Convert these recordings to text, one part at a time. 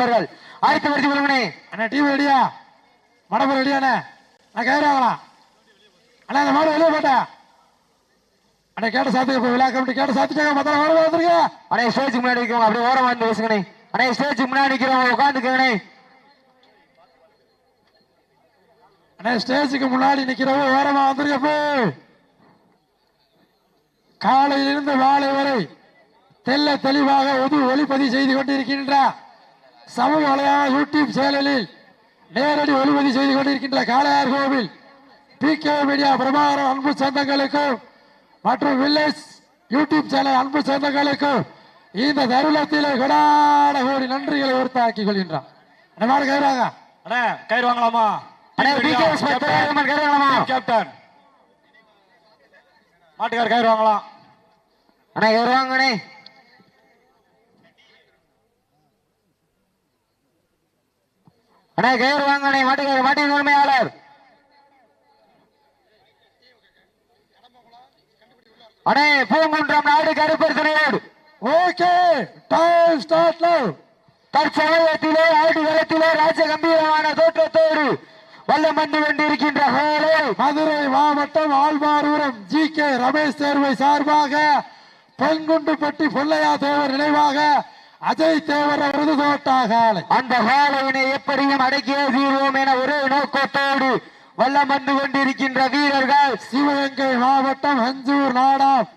ஆயத்த வருத்தி கொள்ளுங்கண்ணே அண்ணா டிவி ரெடியா? மடப்பு ரெடியாண்ணே நான் அண்ணா அந்த மாடு வெளியே போட்டா? அண்ணா கேட்ட சாத்துக்க இப்போ விழா கமிட்டி கேட்ட சாத்துட்டாங்க மத்தல வர வந்துருங்க அண்ணே ஸ்டேஜுக்கு முன்னாடி நிற்கிறவங்க அப்படியே ஓரமா வந்து பேசுங்கண்ணே. அண்ணே ஸ்டேஜுக்கு முன்னாடி நிற்கிறவங்க உட்காந்துக்கங்கண்ணே அண்ணா ஸ்டேஜுக்கு முன்னாடி நிக்கிறவங்க ஓரமா வந்துருங்க போ. காலையிலிருந்து மாலை வரை தெல்ல தெளிவாக ஒது ஒளிப்பதிவு செய்து கொண்டிருக்கின்ற சமூக வலையான யூடியூப் சேனலில் நேரடி ஒளிப்பதிவு செய்து கொண்டிருக்கின்ற காளையார் கோவில் பி கே மீடியா பிரபாகரன் அன்பு சொந்தங்களுக்கும் மற்றும் வில்லேஜ் யூடியூப் சேனல் அன்பு சொந்தங்களுக்கும் இந்த தருணத்திலே கொடாட கோடி நன்றிகளை உறுத்தாக்கிக் கொள்கின்றான். கைறாங்க அண்ணே கயிறு வாங்கலாமா? கேப்டன். மாட்டுக்கார் கயிறு வாங்கலாம். அண்ணே வருவாங்கண்ணே அண்ணே கயிறு வாங்கண்ணே மாட்டுக்கார மாட்டின் உரிமையாளர். அண்ணே பூங்குன்றம் நாடு Karuppar okay time start now தற்சமயத்திலே ஆடு களத்திலே ராஜ கம்பீரமான தோற்றத்தோடு வல்லம் வந்து கொண்டிருக்கின்ற மதுரை மாவட்டம் ஆழ்வாரூரம் ஜி கே ரமேஷ் தேர்வை சார்பாக பொன்குண்டுப்பட்டி பொல்லையா தேவர் நினைவாக அஜய் தேவர் அவரது தோட்டாகாலை அந்த ஹாலையினை எப்படியும் அடக்கியே தீர்வோம் என ஒரே நோக்கத்தோடு வல்லம் வந்து கொண்டிருக்கின்ற வீரர்கள். சிவகங்கை மாவட்டம் Anjur நாடாம்.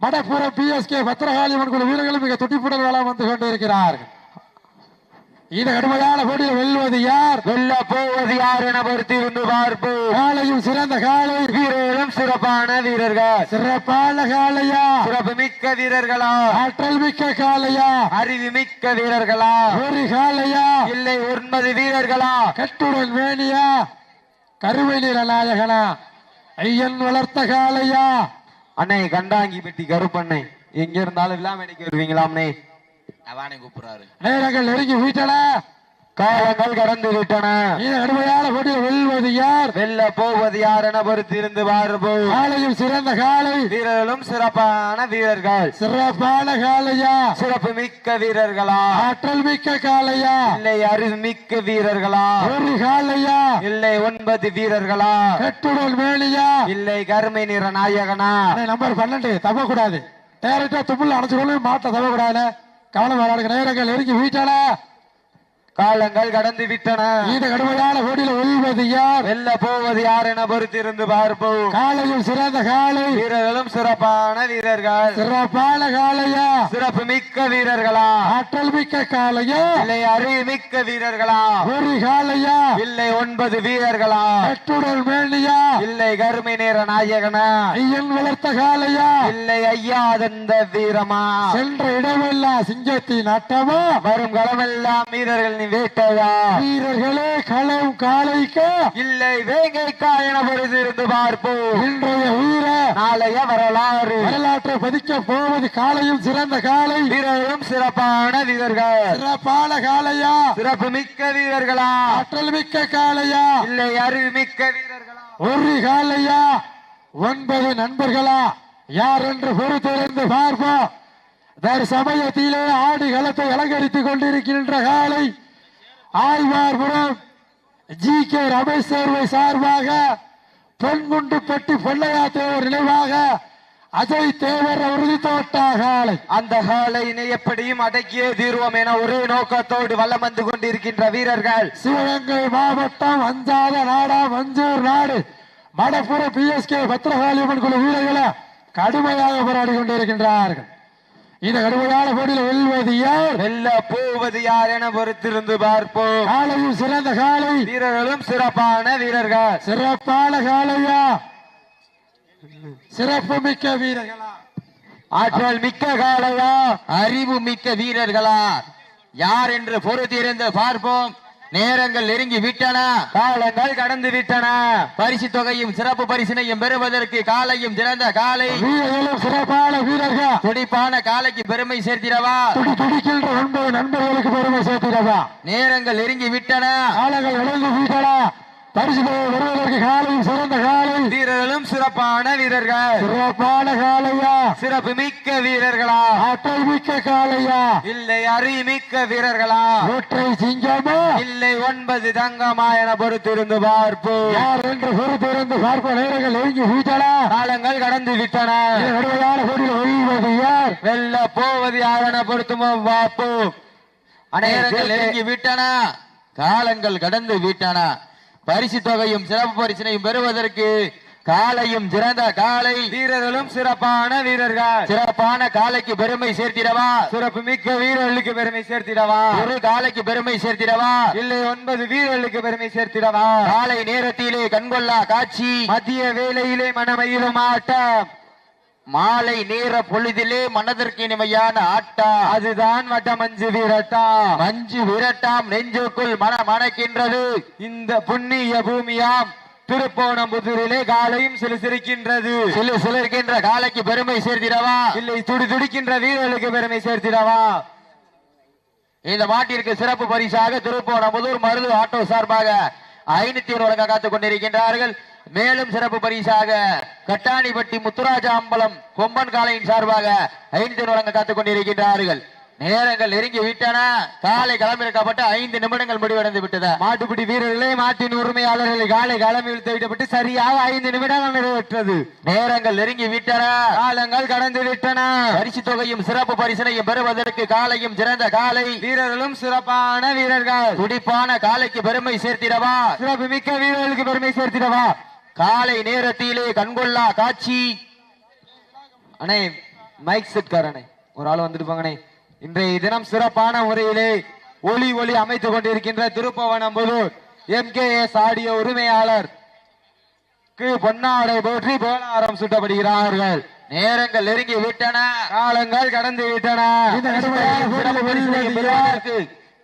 Madappuram P S K Bhadrakaliamman குழு வீரர்களும் மிக துட்டிப்புடன் வளம் வந்து கொண்டிருக்கிறார்கள். இது கடுமையான போட்டியில் வெல்வது யார்? வெல்ல போவது யார் என பொறுத்திருந்து பார்ப்போம். காலையும் சிறந்த காலை. வீரர்களும் சிறப்பான வீரர்கள். சிறப்பான காளையா சிறப்பு மிக்க வீரர்களா? ஆற்றல் மிக்க காளையா அறிவு மிக்க வீரர்களா? ஒரு காளையா இல்லை ஒன்பது வீரர்களா? கட்டுடன் வேணியா கருவை நிற நாயகனா? ஐயன் வளர்த்த காளையா அண்ணே கண்டாங்கி பெட்டி கருப்பண்ணை. எங்க இருந்தாலும் விழாமணிக்கு வருவீங்களாம்னே அதானே கூப்பிடுறாரு. நேரங்கள் நெருங்கி வீட்டன. காலங்கள் கடந்து விட்டன. இந்த கடுமையான போட்டியில் வெல்வது யார்? வெல்ல போவது யார் என பொறுத்திருந்து பார்ப்போம் காலையும் சிறந்த காலை. வீரர்களும் சிறப்பான வீரர்கள். சிறப்பான காளையா சிறப்பு மிக்க வீரர்களா? ஆற்றல் மிக்க காளையா இல்லை அறிவு மிக்க வீரர்களா? ஒரு காளையா இல்லை ஒன்பது வீரர்களா? கட்டுடன் வேணியா இல்லை கருமை நிற நாயகனா? நம்பர் பன்னெண்டு தப்ப கூடாது டேரக்டா துப்புல அணைச்சுக்கொள்ள மாட்ட தப்ப கூடாது கவலை வராடுங்க நேரங்கள் நெருங்கி வீட்டன காலங்கள் கடந்து விட்டன. இந்த கடுமையான போட்டியில் வெல்வது யார்? வெல்ல போவது யார் என பொறுத்திருந்து பார்ப்போம். காலையும் சிறந்த காலை. வீரர்களும் சிறப்பான வீரர்கள். சிறப்பான காளையா சிறப்பு மிக்க வீரர்களா? ஆற்றல் மிக்க காளையா இல்லை அறிவு மிக்க வீரர்களா? ஒரு காளையா இல்லை ஒன்பது வீரர்களா? கட்டுடல் மேனியா? இல்லை கருமை நேர நாயகனா? ஐயன் வளர்த்த காளையா இல்லை ஐயாதந்த வீரமா? சென்ற இடமெல்லாம் சிங்கத்தின் அட்டமா வரும் களமெல்லாம் வீரர்களின் வேட்டையா வீரர்களே களம் காளைக்கு இல்லை வேங்கைக்கா என பொறுத்திருந்து பார்ப்போம். இன்றைய வீர நாளைய வரலாறு. வரலாற்றை பதிக்க போவது காளையும் சிறந்த காளை வீரர்களும் சிறப்பான வீரர்கள். சிறப்பான காளையா சிறப்பு மிக்க வீரர்களா? ஆற்றல் மிக்க காளையா இல்லை அறிவு மிக்க வீரர்களா? ஒரு காளையா ஒன்பது நண்பர்களா? யார் என்று பொறுத்திருந்து பார்ப்போம். தற்சமயத்திலே ஆடு களத்தை அலங்கரித்துக் கொண்டிருக்கின்ற காலை. ஆழ்வார்புரம் ஜி கே ரமேஷ் தேர்வை சார்பாக பொன்குண்டுப்பட்டி பொல்லையா தேவர் நினைவாக அஜய் தேவர் உறுதி தோட்டா காலை அந்த காலையினை எப்படியும் அடக்கியே தீர்வோம் என ஒரே நோக்கத்தோடு வல்லம் வந்து கொண்டிருக்கின்ற வீரர்கள். சிவகங்கை மாவட்டம் அஞ்சாத நாடா மஞ்சூர் நாடு. மடப்புற பிஎஸ்கே பத்திரகாளியம்மன் குழு வீரர்களை கடுமையாக போராடி கொண்டிருக்கின்றார்கள். இந்த கடுமையான போட்டியில் வெல்வது யார்? வெல்ல போவது யார் என பொறுத்திருந்து பார்ப்போம். காலையும் சிறந்த காலை. வீரர்களும் சிறப்பான வீரர்கள். சிறப்பான காலையா? சிறப்பு மிக்க வீரர்களா? ஆற்றல் மிக்க காலையா? அறிவு மிக்க வீரர்களா? யார் என்று பொறுத்திருந்து பார்ப்போம். நேரங்கள் நெருங்கி விட்டன. காலங்கள் கடந்து விட்டன. பரிசு தொகையும் சிறப்பு பரிசினையும் பெறுவதற்கு காலையும் சிறந்த காலை. சிறப்பான வீரர்கள். துடிப்பான காலைக்கு பெருமை சேர்த்திடவா? துடி துடிக்கின்ற ஒன்பது நண்பர்களுக்கு பெருமை சேர்த்திடவா? நேரங்கள் நெருங்கி விட்டன. காலங்கள் இழந்து வீட்டடா பரிசு வருவதற்கு காலையும் சிறந்த காலை. வீரர்களும் சிறப்பான வீரர்கள். சிறப்பான காலையா. சிறப்பு மிக்க வீரர்களா. ஆட்டை மிக்க காலையா. இல்லை அறிமிக்க வீரர்களா. ஒற்றை சிங்கமா. இல்லை ஒன்பது தங்கமா என பொறுத்திருந்து பார்ப்போம். யார் என்று பொறுத்திருந்து பார்ப்ப நேரங்கள் நெருங்கி வீட்டலா காலங்கள் கடந்து விட்டன. போட்டியில் ஒழிவது யார்? வெல்ல போவது யாரென பொறுத்துமோ பார்ப்போம். நேரங்கள் நெருங்கி விட்டன. காலங்கள் கடந்து விட்டன. பரிசு தொகையும் சிறப்பு பரிசினையும் பெறுவதற்கு காலையும் சிறந்த காலை வீரர்களும் சிறப்பான வீரர்கள். சிறப்பான காலைக்கு பெருமை சேர்த்திடவா? சிறப்பு மிக்க வீரர்களுக்கு பெருமை சேர்த்திடவா? ஒரு காலைக்கு பெருமை சேர்த்திடவா? இல்லை ஒன்பது வீரர்களுக்கு பெருமை சேர்த்திடவா? காலை நேரத்திலே கண்கொள்ளா காட்சி. மதிய வேளையிலே மனமயிலும் ஆட்டம். மாலை நேர பொழுதிலே மனதிற்கு இனிமையான ஆட்டா. அதுதான் வட்ட மஞ்சு விரட்டா. மஞ்சு விரட்டாம் நெஞ்சுக்குள் மன மணக்கின்றது இந்த புண்ணிய பூமியாம் திருப்போணம்புதூரிலே காலையும் சிலு சிரிக்கின்றது சிலு சிலிருக்கின்ற காலைக்கு பெருமை சேர்த்திடவா? இல்லை துடி துடிக்கின்ற வீரர்களுக்கு பெருமை சேர்த்திடவா? இந்த மாட்டிற்கு சிறப்பு பரிசாக திருப்போணமுதூர் மருது ஆட்டோ சார்பாக ஐநூத்தி ஒரு வழங்க காத்துக் கொண்டிருக்கின்றார்கள். மேலும் சிறப்பு பரிசாக கட்டாணிப்பட்டி முத்துராஜா அம்பலம் கொம்பன் காலையின் சார்பாக ஒரு வழங்க காத்துக் கொண்டிருக்கின்றார்கள். நேரங்கள் நெருங்கி விட்டன. காலை களமிறக்கப்பட்டு ஐந்து நிமிடங்கள் முடிவடைந்து விட்டது. மாட்டுப்பிடி வீரர்களே மாட்டின் உரிமையாளர்களை காலை களம் இழுத்து விட்டப்பட்டு சரியாக ஐந்து நிமிடங்கள் நிறைவேற்றது. நேரங்கள் நெருங்கி விட்டன. காலங்கள் கடந்து விட்டன. பரிசு தொகையும் சிறப்பு பரிசனையும் பெறுவதற்கு காலையும் சிறந்த காலை. வீரர்களும் சிறப்பான வீரர்கள். துடிப்பான காலைக்கு பெருமை சேர்த்திடவா? சிறப்பு மிக்க வீரர்களுக்கு பெருமை சேர்த்திடவா? காலை நேரத்திலே கண்கொள்ளா காட்சி. அண்ணே மைக் செட்காரனே ஒரு ஆள் வந்துட்டு போங்கண்ணே இன்றைய தினம் சிறப்பான முறையிலே ஒளி ஒளி அமைத்துக் கொண்டிருக்கின்ற Thiruppuvanampudur M K S audio உரிமையாளர் பொன்னாடை போற்றி போலாரம் சுட்டப்படுகிறார்கள். நேரங்கள் நெருங்கி விட்டன. காலங்கள் கடந்து விட்டன.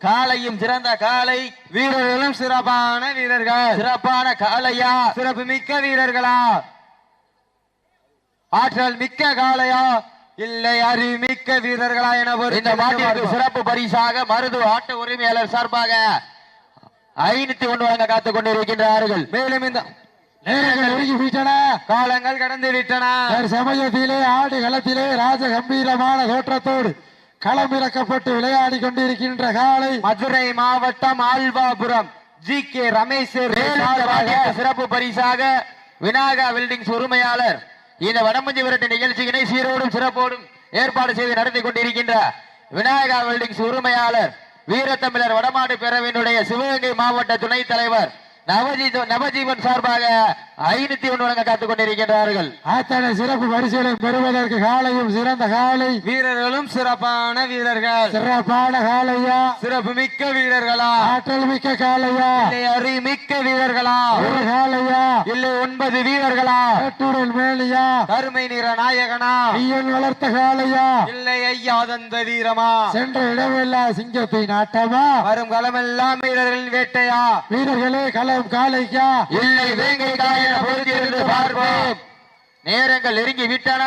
காலையும் சிறந்த காலை வீரர்களும் சிறப்பான வீரர்கள். சிறப்பான காலையா சிறப்பு மிக்க வீரர்களா? ஆற்றல் மிக்க காளையா? இல்லை அறிவு மிக்க வீரர்களா என இந்த மாட்டிற்கு சிறப்பு பரிசாக மருது ஆட்ட உரிமையாளர் சார்பாக ஐநூத்தி ஒன்று வழங்க காத்துக் கொண்டிருக்கின்றார்கள். மேலும் இந்த நேரங்கள் வீட்டன காலங்கள் கடந்து விட்டன. சமயத்திலே ஆடு களத்திலே ராஜ கம்பீரமான தோற்றத்தோடு களமிறக்கப்பட்டு விளையாடி கொண்டிருக்கின்ற காலை மதுரை மாவட்டம் ஆல்வாபுரம் ஜி. கே. ரமேஷ் சிறப்பு பரிசாக விநாயகா பில்டிங்ஸ் உரிமையாளர். இந்த வடமஞ்சி விரட்டு நிகழ்ச்சியினை சீரோடும் சிறப்போடும் ஏற்பாடு செய்து நடத்தி கொண்டிருக்கின்ற விநாயகா பில்டிங்ஸ் உரிமையாளர் வீரத்தமிழர் வடமாடு பேரவையினுடைய சிவகங்கை மாவட்ட துணைத் தலைவர் நவஜீவ நவஜீவன் சார்பாக ஐநூத்தி ஒன்று வழங்க காத்துக் கொண்டிருக்கின்றார்கள். அத்தனை சிறப்பு பரிசுகளை பெறுவதற்கு காலையும் சிறந்த காலை. வீரர்களும் சிறப்பான வீரர்கள். சிறப்பான காலையா? சிறப்பு மிக்க வீரர்களா? ஆற்றல் மிக்க காலையா? இல்லை அறிமிக்க வீரர்களா? ஒரு காலையா? இல்லை ஒன்பது வீரர்களா? கட்டுடல் மேலியா? கருமை நிற நாயகனா? ஐயன் வளர்த்த காலையா? இல்லை ஐயா தந்த வீரமா? சென்ற இடமெல்லாம் சிங்கத்தின் ஆட்டமா வரும் களமெல்லாம் வீரர்களின் வேட்டையா? வீரர்களே களம் காலைக்கா? இல்லை வேங்கை காய பொறுத்திருந்து பார்ப்போம். நேரங்கள் நெருங்கி விட்டன.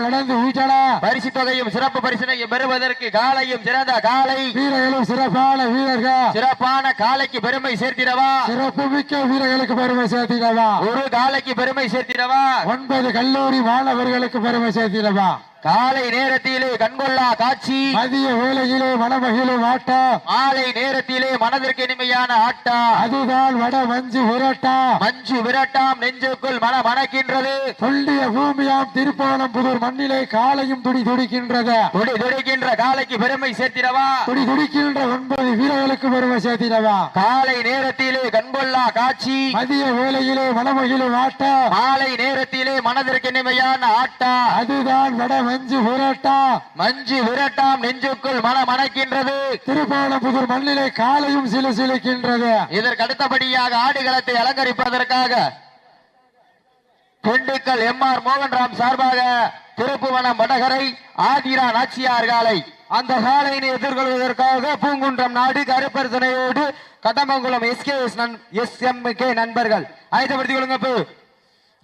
நடந்து வீட்டனா. பரிசு தொகையும் சிறப்பு பரிசினையும் பெறுவதற்கு காலையும் சிறந்த காலை. வீரர்களும் சிறப்பான வீரர்கள். சிறப்பான காலைக்கு பெருமை சேர்த்திடவா? சிறப்பு மிக்க வீரர்களுக்கு பெருமை சேர்த்திடவா? ஒரு காலைக்கு பெருமை சேர்த்திடவா? ஒன்பது கல்லூரி மாணவர்களுக்கு பெருமை சேர்த்திடவா? காலை நேரத்திலே கண்கொள்ளா காட்சி. மதிய வேளையிலே மனமகிழும் ஆட்டம் மாலை நேரத்திலே மனதிற்கு இனிமையான ஆட்டா. அதுதான் வட மஞ்சு விரட்டா. மஞ்சு விரட்டாம் நெஞ்சுக்குள் மன மணக்கின்றது. துள்ளிய பூமியாம் திருப்போணம் புதூர் மண்ணிலே காலையும் துடி துடிக்கின்றது. துடி துடிக்கின்ற காலைக்கு பெருமை சேர்த்திடவா? துடி துடிக்கின்ற ஒன்பது வீரர்களுக்கு பெருமை சேர்த்திடவா? காலை நேரத்திலே கண்கொள்ளா காட்சி. மதிய வேளையிலே மனமகிழும் ஆட்டம் மாலை நேரத்திலே மனதிற்கு இனிமையான ஆட்டா. அதுதான் வட மஞ்சு விரட்டா மஞ்சு விரட்டாம் நெஞ்சுக்குள் மன மணக்கின்றது திருப்போணம் புதூர் மண்ணிலே காலையும் சிலு சிலுக்கின்றது. இதற்கு அடுத்தபடியாக ஆடுகளத்தை அலங்கரிப்பதற்காக திண்டுக்கல் எம் ஆர் மோகன்ராம் சார்பாக திருப்புவனம் வடகரை ஆதிரா நாச்சியார் காலை. அந்த காலையினை எதிர்கொள்வதற்காக பூங்குன்றம் நாடு கருப்பர் துணையோடு Kattamangulam SK S M K நண்பர்கள். ஆயத்தப்படுத்திக் கொள்ளுங்க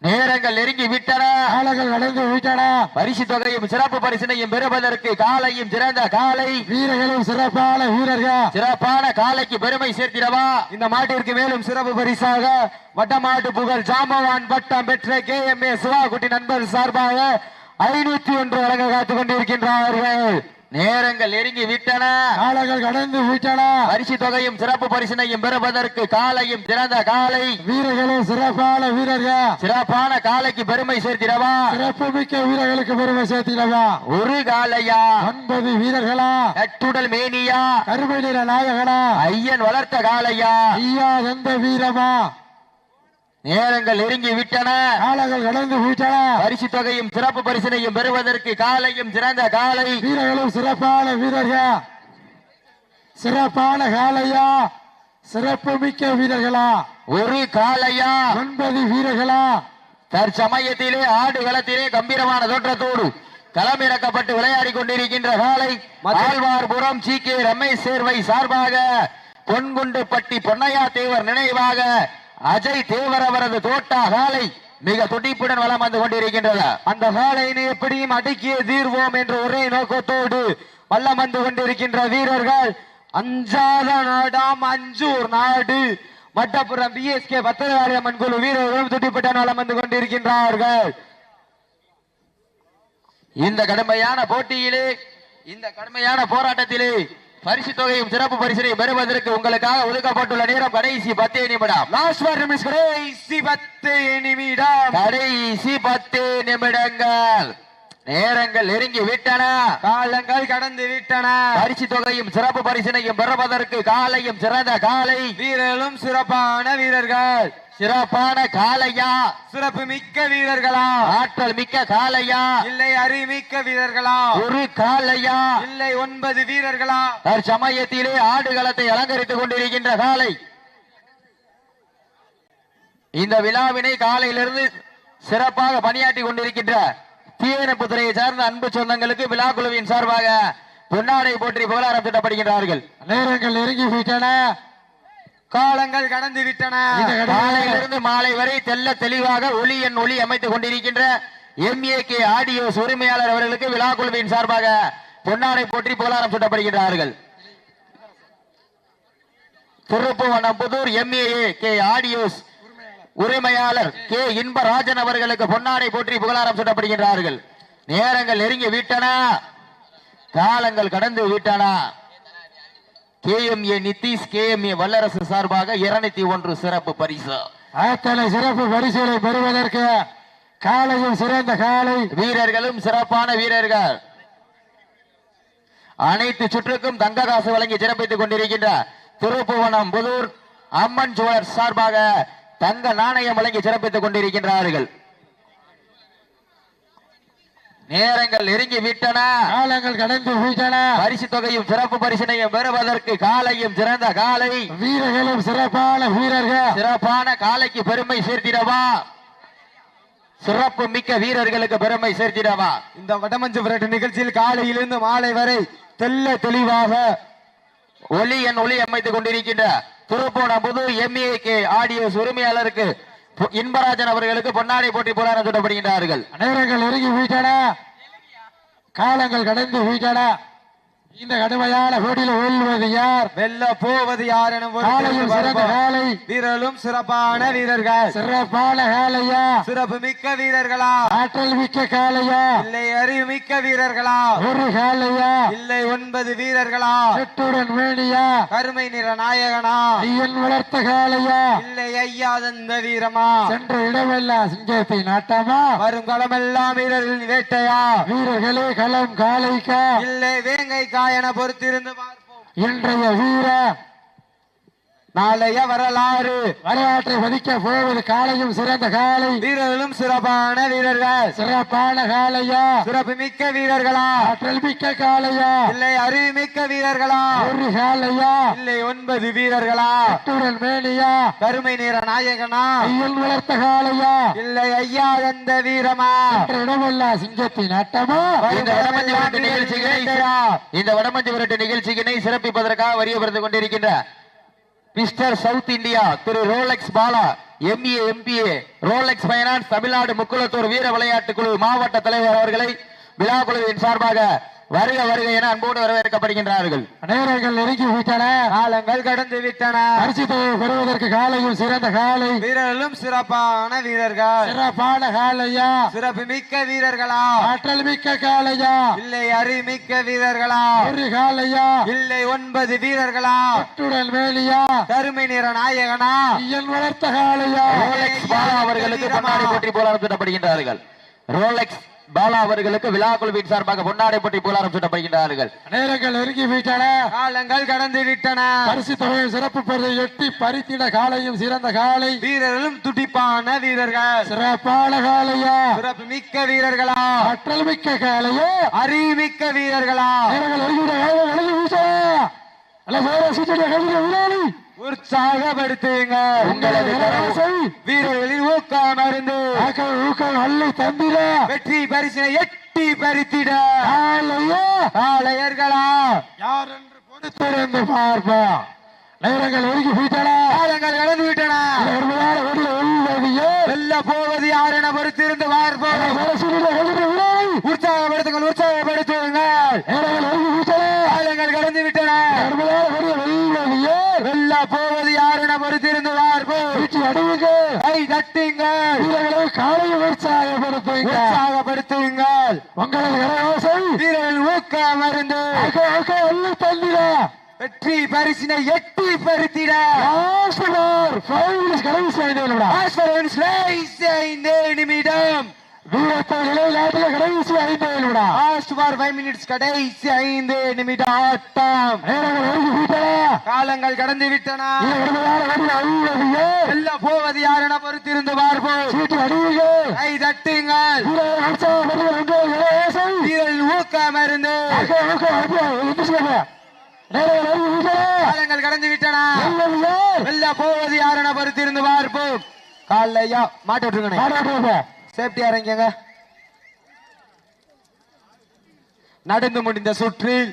நேரங்கள் நெருங்கி விட்டன. காலங்கள் கடந்து விட்டன. பரிசு தொகையும் சிறப்பு பரிசினையும் பெறுவதற்கு காலையும் சிறந்த காலை. வீரர்களும் சிறப்பான வீரர்கள். சிறப்பான காலைக்கு பெருமை சேர்த்திடவா இந்த மாட்டிற்கு மேலும் சிறப்பு பரிசாக வட்டமாட்டு புகழ் ஜாம்பவான் பட்டம் பெற்ற கே எம் ஏ சிவாகுட்டி நண்பர் சார்பாக ஐநூத்தி ஒன்று வழங்க காத்துக் கொண்டிருக்கின்றார்கள். நேரங்கள் நெருங்கி விட்டன. காலங்கள் கடந்து விட்டன. பரிசு தொகையும் சிறப்பு பரிசினையும் பெறுவதற்கு காலையும் சிறந்த காலை. வீரர்களும் சிறப்பான வீரர்கள். சிறப்பான காலைக்கு பெருமை சேர்த்திடவா? சிறப்பு மிக்க வீரர்களுக்கு பெருமை சேர்த்திடவா? ஒரு காலையா? ஒன்பது வீரர்களா? கட்டுடல் மேனியா? கருமை நிற நாயகனா? ஐயன் வளர்த்த காலையா? ஐயா எந்த வீரமா? நேரங்கள் நெருங்கி விட்டன. காலங்கள் கடந்து விட்டன பரிசு தொகையும் சிறப்பு பரிசினையும் பெறுவதற்கு காலையும் சிறந்த காலை. வீரர்களும் சிறப்பான வீரர்கள்? சிறப்பான காலையா? சிறப்பு மிக்க வீரர்களா? ஒரு காலையா? ஒன்பது வீரர்களா? தற்சமயத்திலே ஆடு களத்திலே கம்பீரமான தோற்றத்தோடு களமிறக்கப்பட்டு விளையாடி கொண்டிருக்கின்ற காலை. ஆழ்வார்புரம் சி கே ரமேஷ் சேர்வை சார்பாக பொன்குண்டுப்பட்டி பொன்னையா தேவர் நினைவாக அஜய் தேவர் அவரது தோட்டா காலை மிக துடிப்புடன் வளம் வந்து கொண்டிருக்கின்றது. அந்த காலையினை எப்படியும் அடக்கிய தீர்வோம் என்ற ஒரே நோக்கத்தோடு வல்லம் வந்து கொண்டிருக்கின்ற வீரர்கள். அஞ்சாத நாடாம் அஞ்சூர் நாடு. மட்டப்புறம் பிஎஸ்கே பத்திரகாரியம்மன் குழு வீரர்களும் துடிப்புடன் வளம் வந்து கொண்டிருக்கின்றார்கள். இந்த கடுமையான போட்டியிலே இந்த கடுமையான போராட்டத்திலே பரிசு தொகையும் சிறப்பு பரிசினை பெறுவதற்கு உங்களுக்காக ஒதுக்கப்பட்டுள்ள நேரம் கடைசி பத்தே நிமிடம். கடைசி பத்து நிமிடம். கடைசி பத்து நிமிடங்கள். நேரங்கள் நெருங்கி விட்டன. காலங்கள் கடந்து விட்டன. பரிசு தொகையும் சிறப்பு பரிசினையும் பெறுவதற்கு காலையும் சிறந்த காலை. வீரர்களும் சிறப்பான வீரர்கள். சிறப்பான காலையா? சிறப்பு மிக்க வீரர்களா? ஆற்றல் மிக்க காலையா? இல்லை அறிமிக்க வீரர்களா? ஒரு காலையா? இல்லை ஒன்பது வீரர்களா? தற்சமயத்திலே ஆடுகளத்தை அலங்கரித்துக் கொண்டிருக்கின்ற காலை. இந்த விழாவினை காலையிலிருந்து சிறப்பாக பணியாற்றி கொண்டிருக்கின்ற தீயணைப்பு துறையை சார்ந்த அன்பு சொந்தங்களுக்கு விழா குழுவின் சார்பாக பொன்னாடை போற்றி புகழாரம் திட்டப்படுகின்றார்கள். நேரங்கள் நெருங்கி விட்டன. காலங்கள் கடந்து விட்டன. காலையிலிருந்து மாலை வரை தெல்ல தெளிவாக ஒளி என் ஒளி அமைத்துக் கொண்டிருக்கின்ற எம்ஏ கே ஆடியோஸ் உரிமையாளர் அவர்களுக்கு விழா குழுவின் சார்பாக பொன்னாடை போற்றி புகழாரம் சூட்டப்படுகின்றார்கள். Thiruppuvanam Pudur MAA K audios. உரிமையாளர் கே. இன்பராஜன் அவர்களுக்கு பொன்னாடை போற்றி புகழாரம் சூட்டப்படுகின்றார்கள். நேரங்கள் நெருங்கி விட்டன. காலங்கள் கடந்து விட்டன. கேஎம்ஏ நிதிஷ் கேஎம்ஏ வல்லரசு சார்பாக இருநூத்தி ஒன்று சிறப்பு பரிசு. அத்தனை சிறப்பு பரிசுகளை பெறுவதற்கு காலையும் சிறந்த காலை வீரர்களும் சிறப்பான வீரர்கள். அனைத்து சுற்றுக்கும் தங்க காசு வழங்கி சிறப்பித்துக் கொண்டிருக்கின்ற திருப்புவனம் புதூர் அம்மன் ஜுவலர் சார்பாக தங்க நாணயம் வழங்கி சிறப்பித்துக் கொண்டிருக்கின்றார்கள். நேரங்கள் நெருங்கி விட்டன. காலங்கள் கடந்து விட்டன. பரிசு தொகையும் சிறப்பு பரிசினையும் பெறுவதற்கு காலையும் சிறந்த காலை. வீரர்களும் சிறப்பான வீரர்கள். சிறப்பான காலைக்கு பெருமை சேர்த்திடவா? சிறப்பு மிக்க வீரர்களுக்கு பெருமை சேர்த்திடவா? இந்த வடமஞ்சு விரட்டு நிகழ்ச்சியில் காலையிலிருந்து மாலை வரை தெல்ல தெளிவாக ஒலி என் ஒளி அமைத்துக் கொண்டிருக்கின்ற துருப்போன புது எம்ஏ கே ஆடியோஸ் உரிமையாளருக்கு இன்பராஜன் அவர்களுக்கு பொன்னாடை போட்டி புலாரம் சொல்லப்படுகின்றார்கள் நேரங்கள் நெருங்கி விட்டன காலங்கள் கடந்து விட்டன இந்த கடுமையான போட்டியில் வெல்வது யார்? வெல்ல போவது யார் என வீரர்களும் சிறப்பான வீரர்கள். சிறப்பான காலையா? சிறப்பு மிக்க வீரர்களா? ஆற்றல் மிக்க காலையா? இல்லை அறிவு மிக்க வீரர்களா? ஒரு காலையா? இல்லை ஒன்பது வீரர்களா? செட்டுடன் வேணியா? கருமை நிற நாயகனா? ஐயன் வளர்த்த காலையா? இல்லை ஐயாதந்த வீரமா? சென்ற இடமெல்லாம் சிங்கத்தை நாட்டாமா? வரும் களமெல்லாம் வீரர்களின் வேட்டையா? வீரர்களே களம் காலைக்கா? இல்லை வேங்கைக்கா என பொறுத்திருந்து பார்ப்போம். இன்றைய வீர நாளைய வரலாறு. வரலாற்றை மதிக்க போவது காலையும் சிறந்த காலை. வீரர்களும் சிறப்பான வீரர்கள். சிறப்பான காலையா? சிறப்பு மிக்க வீரர்களா? ஆற்றல் மிக்க காலையா? இல்லை அறிவு மிக்க வீரர்களா? ஒரு காலையா? இல்லை ஒன்பது வீரர்களா? செட்டுடன் மேனியா? கருமை நிற நாயகனா? ஐயன் வளர்த்த காலையா? இல்லை ஐயா எந்த வீரமா? என்ற இடமெல்லாம் சிங்கத்தின் அட்டமா? இந்த வடமஞ்சு விரட்டு நிகழ்ச்சிகளை இந்த வடமஞ்சு விரட்டு நிகழ்ச்சியினை சிறப்பிப்பதற்காக வரியப்படுத்திக் கொண்டிருக்கின்ற mister south India Thiru Rolex Bala MA MBA Rolex finance Tamil Nadu Mukkulathur வீர விளையாட்டு குழு மாவட்ட தலைவர் அவர்களை விழா குழுவின் சார்பாக வருக வருக என அன்போடு வரவேற்கப்படுகின்றார்கள். நேரங்கள் நெருங்கி விட்டன காலங்கள் கடந்து விட்டன. பரிசு பெறுவதற்கு காலையும் சிறந்த காலை. வீரர்களும் சிறப்பான வீரர்கள். சிறப்பான காலையா? சிறப்பு மிக்க வீரர்களா? ஆற்றல் மிக்க காலையா? இல்லை அறிமிக்க வீரர்களா? ஒரு காலையா? இல்லை ஒன்பது வீரர்களா? கட்டுடல் மேலியா கருமை நிற நாயகனா? ஐயன் வளர்த்த காலையா? பாலா அவர்களுக்கு பொன்னாடை போட்டி போலாரம் சுட்டப்படுகின்றார்கள் ரோலெக்ஸ் பாலா அவர்களுக்கு விழா குழுவின் சார்பாக பொன்னாடை போட்டி போலாரம் சுட்டப்படுகின்றார்கள். நேரங்கள் நெருங்கி விட்டன காலங்கள் கடந்து விட்டன. பரிசு தொகை சிறப்பு பெறுதை எட்டி பறித்திட காலையும் சிறந்த காலை. வீரர்களும் துடிப்பான வீரர்கள். சிறப்பான காலையா? சிறப்பு மிக்க வீரர்களா? ஆற்றல் மிக்க காலையா? அறிமிக்க வீரர்களா? நேரங்கள் நெருங்கி விட்டன. காலை விட்டன. அல்ல, வேற சீட்டுடைய கைதிக விளையாடி. உற்சாகப்படுத்துங்க. உங்களது. வீரர்களின் ஊக்கம் அருந்து ஊக்கம் அள்ளி தந்திர வெற்றி பரிசினை எட்டி பறித்திட. காலையா காளையர்களா யார் என்று பொறுத்திருந்து பார்ப்போம் நேரங்கள் நெருங்கி விட்டன காலங்கள் கடந்து விட்டன. வெல்ல போவது யார் என பொறுத்திருந்து பார்ப்போம். உற்சாகப்படுத்துங்கள் உற்சாகப்படுத்துங்கள். நேரங்கள் நெருங்கி விட்டன காலங்கள் கடந்து விட்டன ஒருமையான ஓடிய உள்ளதையே வெல்ல போவது யார் என பொறுத்திருந்து பார்ப்போம் வீட்டு அடைவுங்க கை தட்டுங்கள். வீரர்களை காலையை உற்சாகப்படுத்துங்க. உற்சாகப்படுத்துங்கள். உங்களது கரவாசை வீரர்கள் ஆக்க அள்ளி தந்திர வெற்றி பரிசினை எட்டி ஃபைனல்ஸ் கடைசி ஐந்து நிமிடம். கடைசி ஐந்து ஃபார் ஃபைவ் மினிட்ஸ் கடைசி ஐந்து நிமிடம் ஆட்டம். காலங்கள் கடந்து விட்டன. வெல்ல போவது யார் என பொறுத்திருந்து பார்ப்போம். கை தட்டுங்கள். ஊக்கம் விட்டன. காலங்கள் கடந்து விட்டன. வெல்ல போவது யார் என பொறுத்திருந்து பார்ப்போம். காலையா மாட்டி விட்டுருங்கண்ணே. சேஃப்டியா சேஃப்டி இறங்கிங்க நடந்து முடிந்த சுற்றில்